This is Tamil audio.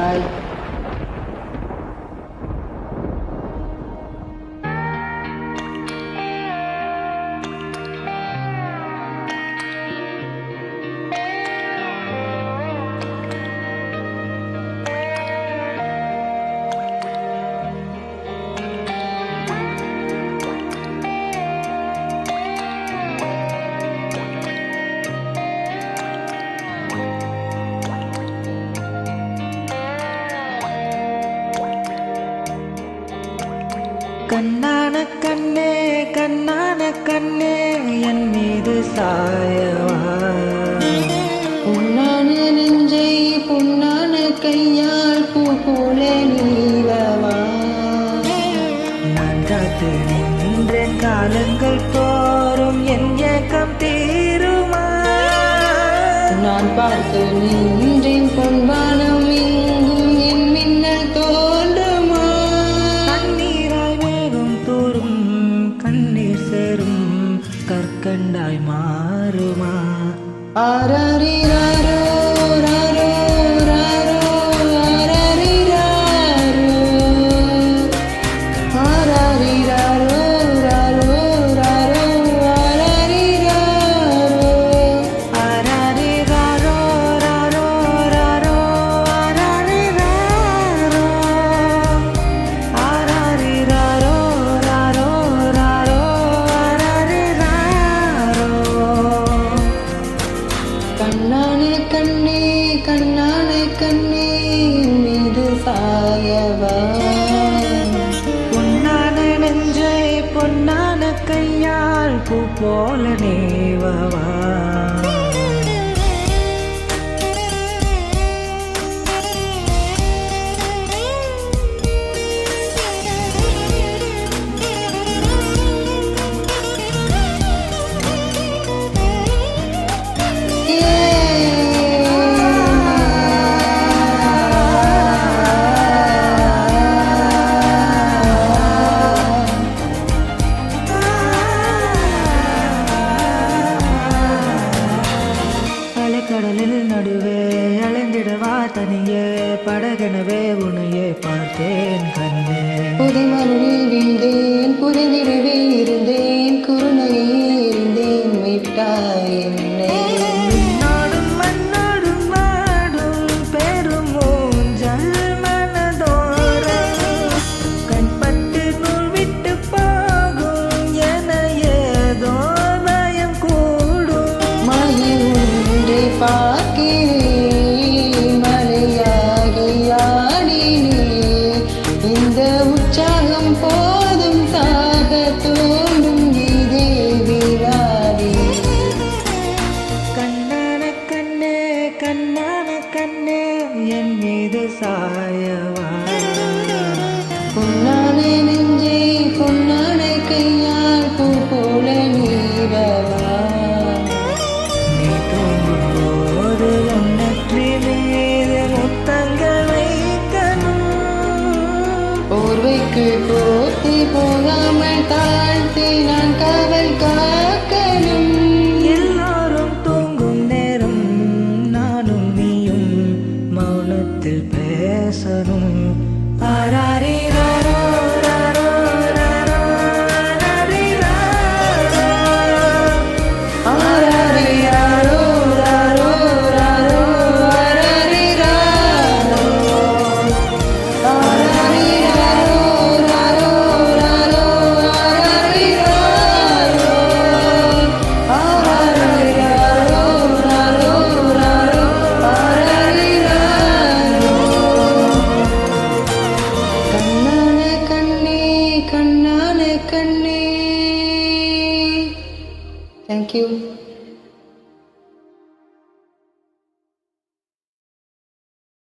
Bye. கண்ணான கண்ணே கண்ணான கண்ணே என் மீது சாயவா? பொன்னான நெஞ்சை பொன்னான கையால் பூ போல நீவவா நான் காத்து நின்றேன் காலங்கள் தோறும் என் ஏக்கம் தீருமா? நான் பார்த்து நின்றேன் பொன்வானம் கற்கண்டாய் மாறுமா ஆராரிராரோ, கையால் பூ போல நேவவா உன்னையே பார்த்தேன் கண்ணே. புதை மலரில் வீழ்ந்தேன் புதைந்திடவே இருந்தேன் குறுநகையே இருந்தேன் விட்டாய் கண்ணே என் மீது சாயவா? பொன்னான நெஞ்சை பொன்னான கையால் பூ போல நீரவா? நீ தூங்கும்போது உன்னற்றி மீது முத்தங்கள் வைக்கணும். போர்வைக்கு போத்தி போகாமல் தாழ்த்தி நான் காவல் காக்க கண்ணான கண்ணே தேங்க்யூ